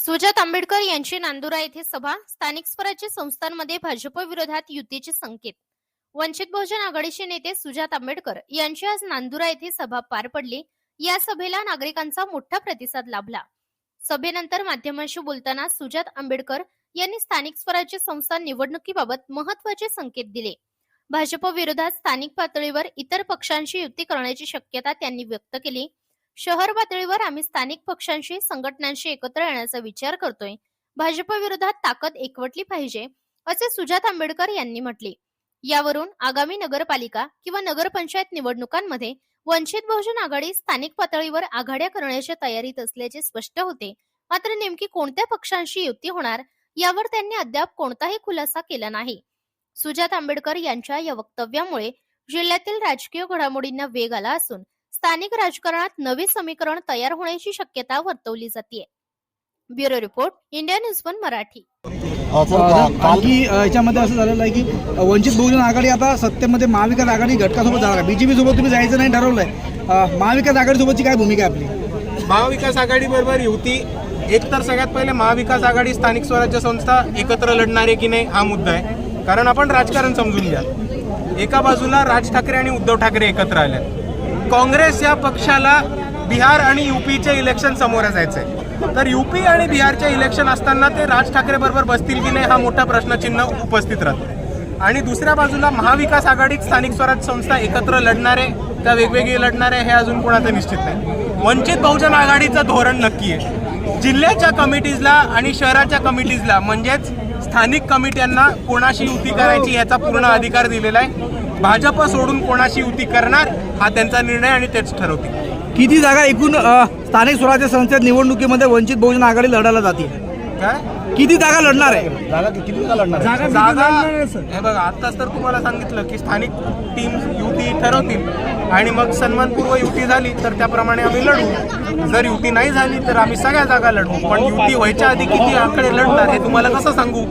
सुजात आंबेडकर यांची नांदुरा येथे सभा स्थानिक स्वराज्य संस्थांमध्ये भाजप विरोधात युतीचे संकेत. वंचित बहुजन आघाडीचे नेते सुजात आंबेडकर यांची आज नांदुरा येथे सभा पार पडली. या सभेला नागरिकांचा मोठा प्रतिसाद लाभला. सभेनंतर माध्यमांशी बोलताना सुजात आंबेडकर यांनी स्थानिक स्वराज्य संस्था निवडणुकीबाबत महत्त्वाचे संकेत दिले. भाजप विरोधात स्थानिक पातळीवर इतर पक्षांशी युती करण्याची शक्यता त्यांनी व्यक्त केली. शहर पातळीवर आम्ही स्थानिक पक्षांशी संघटनांशी एकत्र येण्याचा विचार करतोय. भाजप विरोधात ताकद एकवटली पाहिजे असे सुजात आंबेडकर यांनी म्हटले. यावरून आगामी नगरपालिका किंवा नगरपंचायत निवडणुकांमध्ये वंचित बहुजन आघाडी स्थानिक पातळीवर आघाड्या करण्याच्या तयारीत असल्याचे स्पष्ट होते. मात्र नेमकी कोणत्या पक्षांशी युती होणार यावर त्यांनी अद्याप कोणताही खुलासा केला नाही. सुजात आंबेडकर यांच्या या वक्तव्यामुळे जिल्ह्यातील राजकीय घडामोडींना वेग आला असून स्थानिक राजकारणात नवे समीकरण तयार होण्याची शक्यता वर्तवली जाते bureau report India news one Marathi. अ, सर का- काल आणखी अ, याच्यामध्ये असं झालेलं आहे की वंचित बहुजन आघाडी आता सत्तेमध्ये महाविकास आघाडी घटकासोबत जाणार बीजेपी सोबत तुम्ही जायचं नाही ठरवलंय. महाविकास आघाडीसोबतची काय भूमिका आहे आपली? महाविकास आघाडी बरोबर युती. एक तर सगळ्यात पहिले महाविकास आघाडी स्थानिक स्वराज्य संस्था एकत्र लढणार आहे की नाही हा मुद्दा आहे. कारण आपण राजकारण समजून घ्या. एका बाजूला राज ठाकरे आणि उद्धव ठाकरे एकत्र आले काँग्रेस या पक्षाला बिहार आणि युपीचे इलेक्शन समोर जायचंय तर युपी आणि बिहारचे इलेक्शन असताना ते राज ठाकरे बरोबर बसतील की नाही हा मोठा प्रश्नचिन्ह उपस्थित राहतो. आणि दुसऱ्या बाजूला महाविकास आघाडीत स्थानिक स्वराज्य संस्था एकत्र लढणारे का वेगवेगळे लढणारे हे अजून कोणाचं निश्चित नाही. वंचित बहुजन आघाडीचं धोरण नक्की आहे. जिल्ह्याच्या कमिटीजला आणि शहराच्या कमिटीजला म्हणजेच स्थानिक कमिट्यांना कोणाशी युती करायची याचा पूर्ण अधिकार दिलेला आहे. भाजप सोडून कोणाशी युती करणार हा त्यांचा निर्णय आणि तेच ठरवतील. किती जागा एकूण अ, स्थानिक स्वराज्य संस्थेत निवडणुकीमध्ये वंचित बहुजन आघाडी लढायला जाते? काय? किती जागा लढणार आहे? जागा कि- किती जागा लढणार आहे? जागा हे बघा आताच तर तुम्हाला सांगितलं की स्थानिक टीम युती ठरवतील आणि मग सन्मानपूर्व युती झाली तर त्याप्रमाणे आम्ही लढू. जर युती नाही झाली तर आम्ही सगळ्या जागा लढवू पण युती व्हायच्या आधी किती आकडे लढणार हे तुम्हाला कसं सांगू?